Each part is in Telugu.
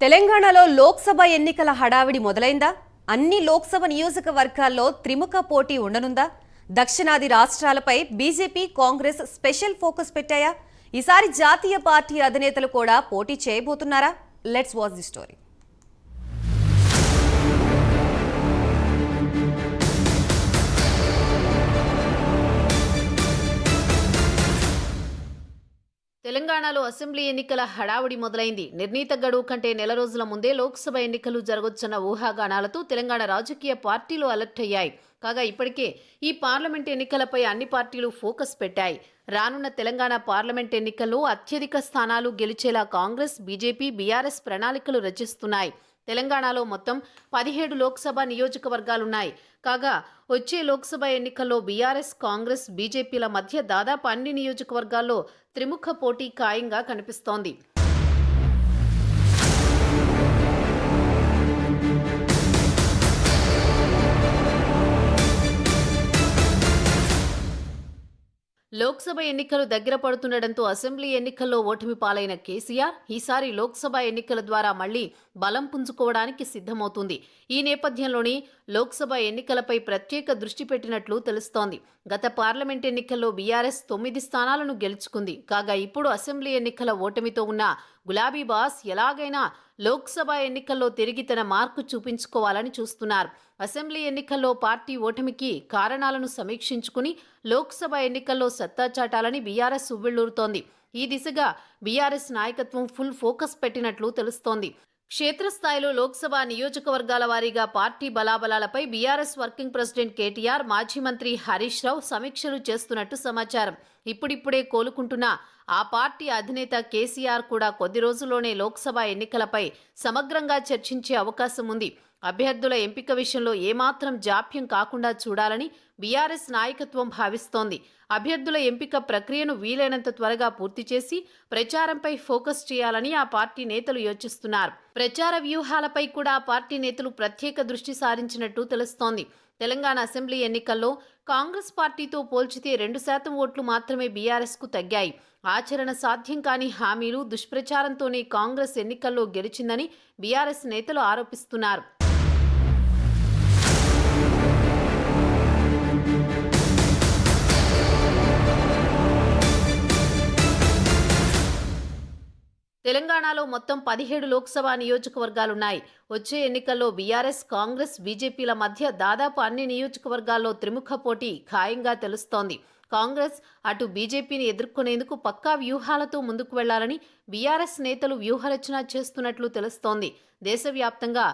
తెలంగాణలో లోక్సభ ఎన్నికల హడావిడి మొదలైందా? అన్ని లోక్సభ నియోజకవర్గాల్లో త్రిముఖ పోటీ ఉండనుందా? దక్షిణాది రాష్ట్రాలపై బీజేపీ కాంగ్రెస్ స్పెషల్ ఫోకస్ పెట్టాయా? ఈసారి జాతీయ పార్టీ అధినేతలు కూడా పోటీ చేయబోతున్నారా? లెట్స్ వాచ్ ది స్టోరీ తెలంగాణలో అసెంబ్లీ ఎన్నికల హడావుడి మొదలైంది. నిర్ణీత గడువు కంటే నెల రోజుల ముందే లోక్సభ ఎన్నికలు జరగొచ్చన్న ఊహాగానాలతో తెలంగాణ రాజకీయ పార్టీలు అలర్ట్ అయ్యాయి. కాగా ఇప్పటికే ఈ పార్లమెంట్ ఎన్నికలపై అన్ని పార్టీలు ఫోకస్ పెట్టాయి. రానున్న తెలంగాణ పార్లమెంట్ ఎన్నికల్లో అత్యధిక స్థానాలు గెలిచేలా కాంగ్రెస్ బీజేపీ బీఆర్ఎస్ ప్రణాళికలు రచిస్తున్నాయి. తెలంగాణలో మొత్తం పదిహేడు లోక్సభ నియోజకవర్గాలున్నాయి. కాగా వచ్చే లోక్సభ ఎన్నికల్లో బీఆర్ఎస్ కాంగ్రెస్ బీజేపీల మధ్య దాదాపు అన్ని నియోజకవర్గాల్లో త్రిముఖ పోటీ ఖాయంగా కనిపిస్తోంది. లోక్సభ ఎన్నికలు దగ్గర పడుతుండటంతో అసెంబ్లీ ఎన్నికల్లో ఓటమి పాలైన కేసీఆర్ ఈసారి లోక్సభ ఎన్నికల ద్వారా మళ్ళీ బలం పుంజుకోవడానికి సిద్ధమవుతుంది. ఈ నేపథ్యంలోనే లోక్సభ ఎన్నికలపై ప్రత్యేక దృష్టి పెట్టినట్లు తెలుస్తోంది. గత పార్లమెంట్ ఎన్నికల్లో బీఆర్ఎస్ తొమ్మిది స్థానాలను గెలుచుకుంది. కాగా ఇప్పుడు అసెంబ్లీ ఎన్నికల ఓటమితో ఉన్న గులాబీ బాస్ ఎలాగైనా లోక్సభ ఎన్నికల్లో తిరిగి తన మార్కు చూపించుకోవాలని చూస్తున్నారు. అసెంబ్లీ ఎన్నికల్లో పార్టీ ఓటమికి కారణాలను సమీక్షించుకుని లోక్సభ ఎన్నికల్లో సత్తా చాటాలని బీఆర్ఎస్ ఉవ్విళ్ళూరుతోంది ఈ దిశగా బీఆర్ఎస్ నాయకత్వం ఫుల్ ఫోకస్ పెట్టినట్లు తెలుస్తోంది. క్షేత్రస్థాయిలో లోక్సభ నియోజకవర్గాల వారీగా పార్టీ బలాబలాలపై బీఆర్ఎస్ వర్కింగ్ ప్రెసిడెంట్ కేటీఆర్ మాజీ మంత్రి హరీష్ రావు సమీక్షలు చేస్తున్నట్టు సమాచారం. ఇప్పుడిప్పుడే కోలుకుంటున్న ఆ పార్టీ అధినేత కేసీఆర్ కూడా కొద్ది రోజుల్లోనే లోక్సభ ఎన్నికలపై సమగ్రంగా చర్చించే అవకాశం ఉంది. అభ్యర్థుల ఎంపిక విషయంలో ఏమాత్రం జాప్యం కాకుండా చూడాలని బీఆర్ఎస్ నాయకత్వం భావిస్తోంది. అభ్యర్థుల ఎంపిక ప్రక్రియను వీలైనంత త్వరగా పూర్తి చేసి ప్రచారంపై ఫోకస్ చేయాలని ఆ పార్టీ నేతలు యోచిస్తున్నారు. ప్రచార వ్యూహాలపై కూడా ఆ పార్టీ నేతలు ప్రత్యేక దృష్టి సారించినట్టు తెలుస్తోంది. తెలంగాణ అసెంబ్లీ ఎన్నికల్లో కాంగ్రెస్ పార్టీతో పోల్చితే రెండు శాతం ఓట్లు మాత్రమే బీఆర్ఎస్కు తగ్గాయి. ఆచరణ సాధ్యం కాని హామీలు దుష్ప్రచారంతోనే కాంగ్రెస్ ఎన్నికల్లో గెలిచిందని బీఆర్ఎస్ నేతలు ఆరోపిస్తున్నారు. తెలంగాణలో మొత్తం పదిహేడు లోక్సభ నియోజకవర్గాలున్నాయి. వచ్చే ఎన్నికల్లో బీఆర్ఎస్ కాంగ్రెస్ బీజేపీల మధ్య దాదాపు అన్ని నియోజకవర్గాల్లో త్రిముఖ పోటీ ఖాయంగా తెలుస్తోంది. కాంగ్రెస్ అటు బీజేపీని ఎదుర్కొనేందుకు పక్కా వ్యూహాలతో ముందుకు వెళ్ళాలని బీఆర్ఎస్ నేతలు వ్యూహరచన చేస్తున్నట్లు తెలుస్తోంది. దేశవ్యాప్తంగా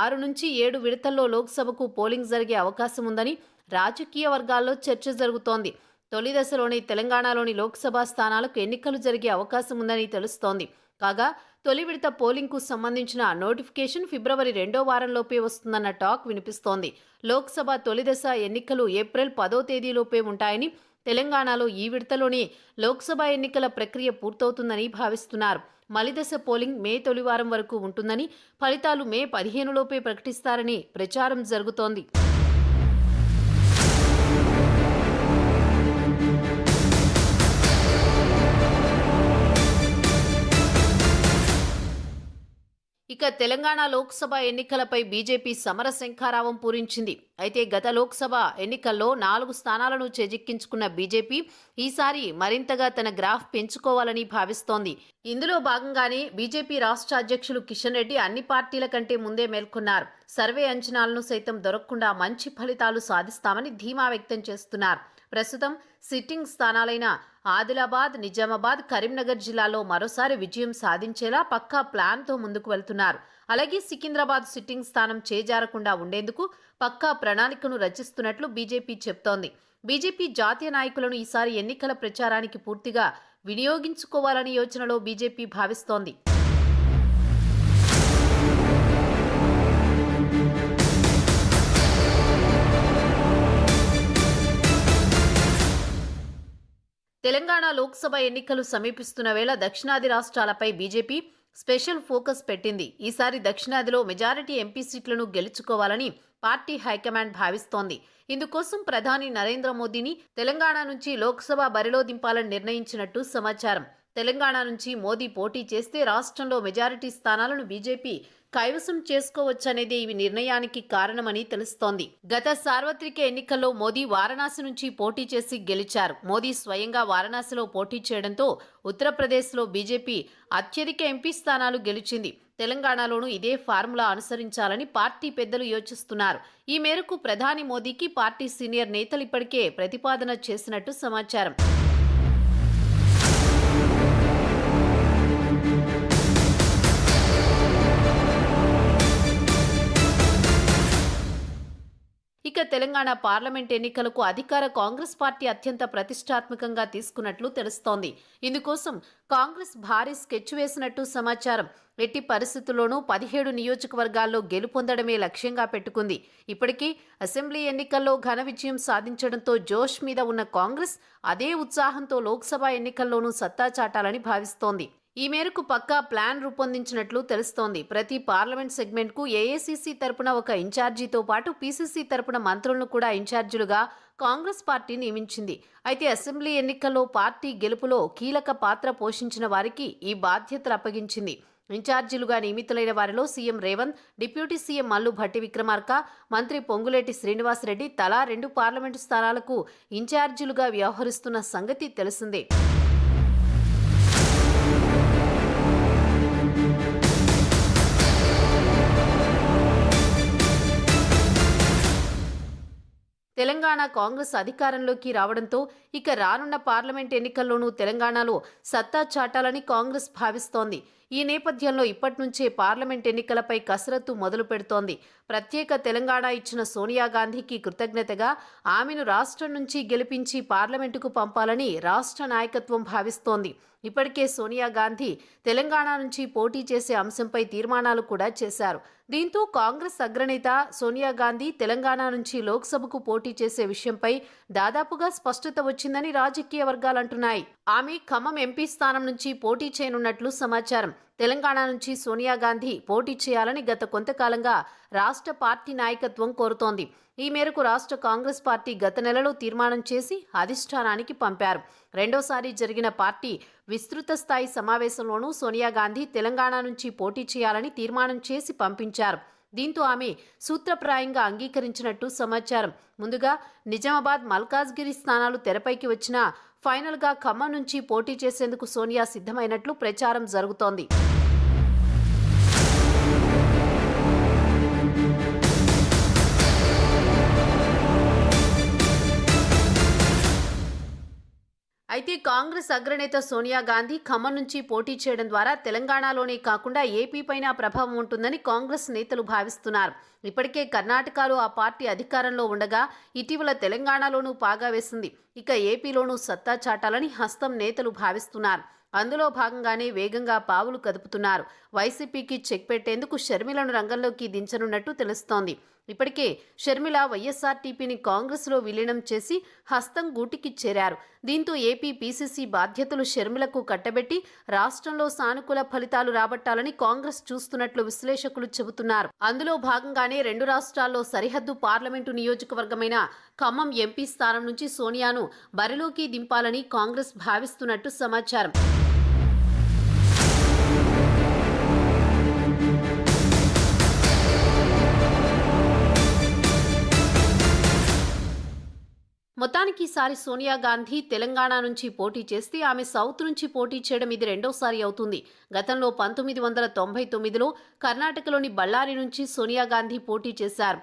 ఆరు నుంచి ఏడు విడతల్లో లోక్సభకు పోలింగ్ జరిగే అవకాశం ఉందని రాజకీయ వర్గాల్లో చర్చ జరుగుతోంది. తొలి దశలోని తెలంగాణలోని లోక్సభ స్థానాలకు ఎన్నికలు జరిగే అవకాశం ఉందని తెలుస్తోంది. కాగా తొలి విడత పోలింగ్కు సంబంధించిన నోటిఫికేషన్ ఫిబ్రవరి రెండో వారంలోపే వస్తుందన్న టాక్ వినిపిస్తోంది. లోక్సభ తొలిదశ ఎన్నికలు ఏప్రిల్ పదో తేదీలోపే ఉంటాయని తెలంగాణలో ఈ విడతలోనే లోక్సభ ఎన్నికల ప్రక్రియ పూర్తవుతుందని భావిస్తున్నారు. మలిదశ పోలింగ్ మే తొలివారం వరకు ఉంటుందని ఫలితాలు మే పదిహేనులోపే ప్రకటిస్తారని ప్రచారం జరుగుతోంది. ఇక తెలంగాణ లోక్సభ ఎన్నికలపై బీజేపీ సమర శంఖారావం పూరించింది. అయితే గత లోక్సభ ఎన్నికల్లో నాలుగు స్థానాలను చేజిక్కించుకున్న బీజేపీ ఈసారి మరింతగా తన గ్రాఫ్ పెంచుకోవాలని భావిస్తోంది. ఇందులో భాగంగానే బీజేపీ రాష్ట్ర అధ్యక్షులు కిషన్ రెడ్డి అన్ని పార్టీల కంటే ముందే మేల్కొన్నారు. సర్వే అంచనాలను సైతం దొరకకుండా మంచి ఫలితాలు సాధిస్తామని ధీమా వ్యక్తం చేస్తున్నారు. ప్రస్తుతం సిట్టింగ్ స్థానాలైన ఆదిలాబాద్ నిజామాబాద్ కరీంనగర్ జిల్లాలో మరోసారి విజయం సాధించేలా పక్కా ప్లాన్తో ముందుకు వెళ్తున్నారు. అలాగే సికింద్రాబాద్ సిట్టింగ్ స్థానం చేజారకుండా ఉండేందుకు పక్కా ప్రణాళికను రచిస్తున్నట్లు బీజేపీ చెప్తోంది. బీజేపీ జాతీయ నాయకులను ఈసారి ఎన్నికల ప్రచారానికి పూర్తిగా వినియోగించుకోవాలనే యోచనలో బీజేపీ భావిస్తోంది. తెలంగాణ లోక్సభ ఎన్నికలు సమీపిస్తున్న వేళ దక్షిణాది రాష్ట్రాలపై బీజేపీ స్పెషల్ ఫోకస్ పెట్టింది. ఈసారి దక్షిణాదిలో మెజారిటీ ఎంపీ సీట్లను గెలుచుకోవాలని పార్టీ హైకమాండ్ భావిస్తోంది. ఇందుకోసం ప్రధాని నరేంద్ర మోదీని తెలంగాణ నుంచి లోక్సభ బరిలో దింపాలని నిర్ణయించినట్టు సమాచారం. తెలంగాణ నుంచి మోదీ పోటీ చేస్తే రాష్ట్రంలో మెజారిటీ స్థానాలను బీజేపీ కైవసం చేసుకోవచ్చనేది ఈ నిర్ణయానికి కారణమని తెలుస్తోంది. గత సార్వత్రిక ఎన్నికల్లో మోదీ వారణాసి నుంచి పోటీ చేసి గెలిచారు. మోదీ స్వయంగా వారణాసిలో పోటీ చేయడంతో ఉత్తరప్రదేశ్లో బీజేపీ అత్యధిక ఎంపీ స్థానాలు గెలిచింది. తెలంగాణలోనూ ఇదే ఫార్ములా అనుసరించాలని పార్టీ పెద్దలు యోచిస్తున్నారు. ఈ మేరకు ప్రధాని మోదీకి పార్టీ సీనియర్ నేతలు ఇప్పటికే ప్రతిపాదన చేసినట్టు సమాచారం. ఇక తెలంగాణ పార్లమెంట్ ఎన్నికలకు అధికార కాంగ్రెస్ పార్టీ అత్యంత ప్రతిష్టాత్మకంగా తీసుకున్నట్లు తెలుస్తోంది. ఇందుకోసం కాంగ్రెస్ భారీ స్కెచ్ వేసినట్టు సమాచారం. ఎట్టి పరిస్థితుల్లోనూ పదిహేడు నియోజకవర్గాల్లో గెలుపొందడమే లక్ష్యంగా పెట్టుకుంది. ఇప్పటికీ అసెంబ్లీ ఎన్నికల్లో ఘన విజయం సాధించడంతో జోష్ మీద ఉన్న కాంగ్రెస్ అదే ఉత్సాహంతో లోక్సభ ఎన్నికల్లోనూ సత్తా చాటాలని భావిస్తోంది. ఈ మేరకు పక్కా ప్లాన్ రూపొందించినట్లు తెలుస్తోంది. ప్రతి పార్లమెంట్ సెగ్మెంట్కు ఏఏసీసీ తరపున ఒక ఇన్ఛార్జీతో పాటు పీసీసీ తరపున మంత్రులను కూడా ఇన్ఛార్జీలుగా కాంగ్రెస్ పార్టీ నియమించింది. అయితే అసెంబ్లీ ఎన్నికల్లో పార్టీ గెలుపులో కీలక పాత్ర పోషించిన వారికి ఈ బాధ్యతలు అప్పగించింది. ఇన్ఛార్జీలుగా నియమితులైన వారిలో CM Revanth deputy CM Mallu Bhatti Vikramarka మంత్రి పొంగులేటి శ్రీనివాసరెడ్డి తలా రెండు పార్లమెంటు స్థానాలకు ఇన్ఛార్జీలుగా వ్యవహరిస్తున్న సంగతి తెలిసిందే. తెలంగాణ కాంగ్రెస్ అధికారంలోకి రావడంతో ఇక రానున్న పార్లమెంట్ ఎన్నికల్లోనూ తెలంగాణలో సత్తా చాటాలని కాంగ్రెస్ భావిస్తోంది. ఈ నేపథ్యంలో ఇప్పటి నుంచే పార్లమెంట్ ఎన్నికలపై కసరత్తు మొదలు పెడుతోంది. ప్రత్యేక తెలంగాణ ఇచ్చిన సోనియా గాంధీకి కృతజ్ఞతగా ఆమెను రాష్ట్రం నుంచి గెలిపించి పార్లమెంటుకు పంపాలని రాష్ట్ర నాయకత్వం భావిస్తోంది. ఇప్పటికే సోనియా గాంధీ తెలంగాణ నుంచి పోటీ చేసే అంశంపై తీర్మానాలు కూడా చేశారు. దీంతో కాంగ్రెస్ అగ్రనేత సోనియా గాంధీ తెలంగాణ నుంచి లోక్సభకు పోటీ చేసే విషయంపై దాదాపుగా స్పష్టత వచ్చిందని రాజకీయ వర్గాలు అంటున్నాయి. ఆమె ఖమ్మం ఎంపీ స్థానం నుంచి పోటీ చేయనున్నట్లు సమాచారం. తెలంగాణ నుంచి సోనియా గాంధీ పోటీ చేయాలని గత కొంతకాలంగా రాష్ట్ర పార్టీ నాయకత్వం కోరుతోంది. ఈ మేరకు రాష్ట్ర కాంగ్రెస్ పార్టీ గత నెలలో తీర్మానం చేసి అధిష్టానానికి పంపారు. రెండోసారి జరిగిన పార్టీ విస్తృత స్థాయి సమావేశంలోనూ సోనియా గాంధీ తెలంగాణ నుంచి పోటీ చేయాలని తీర్మానం చేసి పంపించారు. దీంతో ఆమె సూత్రప్రాయంగా అంగీకరించినట్టు సమాచారం. ముందుగా నిజామాబాద్ మల్కాజ్గిరి స్థానాలు తెరపైకి వచ్చినా ఫైనల్గా ఖమ్మం నుంచి పోటీ చేసేందుకు సోనియా సిద్ధమైనట్లు ప్రచారం జరుగుతోంది. అయితే కాంగ్రెస్ అగ్రనేత సోనియా గాంధీ ఖమ్మం నుంచి పోటీ చేయడం ద్వారా తెలంగాణలోనే కాకుండా ఏపీ పైన ప్రభావం ఉంటుందని కాంగ్రెస్ నేతలు భావిస్తున్నారు. ఇప్పటికే కర్ణాటకలో ఆ పార్టీ అధికారంలో ఉండగా ఇటీవల తెలంగాణలోనూ పాగా వేసింది. ఇక ఏపీలోనూ సత్తా చాటాలని హస్తం నేతలు భావిస్తున్నారు. అందులో భాగంగానే వేగంగా పావులు కదుపుతున్నారు. వైసీపీకి చెక్ పెట్టేందుకు షర్మిలను రంగంలోకి దించనున్నట్టు తెలుస్తోంది. ఇప్పటికే షర్మిల వైఎస్ఆర్టీపీని కాంగ్రెస్లో విలీనం చేసి హస్తం గూటికి చేరారు. దీంతో ఏపీ పీసీసీ బాధ్యతలు షర్మిలకు కట్టబెట్టి రాష్ట్రంలో సానుకూల ఫలితాలు రాబట్టాలని కాంగ్రెస్ చూస్తున్నట్లు విశ్లేషకులు చెబుతున్నారు. అందులో భాగంగానే రెండు రాష్ట్రాల్లో సరిహద్దు పార్లమెంటు నియోజకవర్గమైన ఖమ్మం ఎంపీ స్థానం నుంచి సోనియాను బరిలోకి దింపాలని కాంగ్రెస్ భావిస్తున్నట్టు సమాచారం. మొత్తానికి ఈసారి సోనియా గాంధీ తెలంగాణ నుంచి పోటీ చేస్తే ఆమె సౌత్ నుంచి పోటీ చేయడం ఇది రెండోసారి అవుతుంది. గతంలో పంతొమ్మిది వందల తొంభై తొమ్మిదిలో కర్ణాటకలోని బళ్ళారి నుంచి సోనియా గాంధీ పోటీ చేశారు.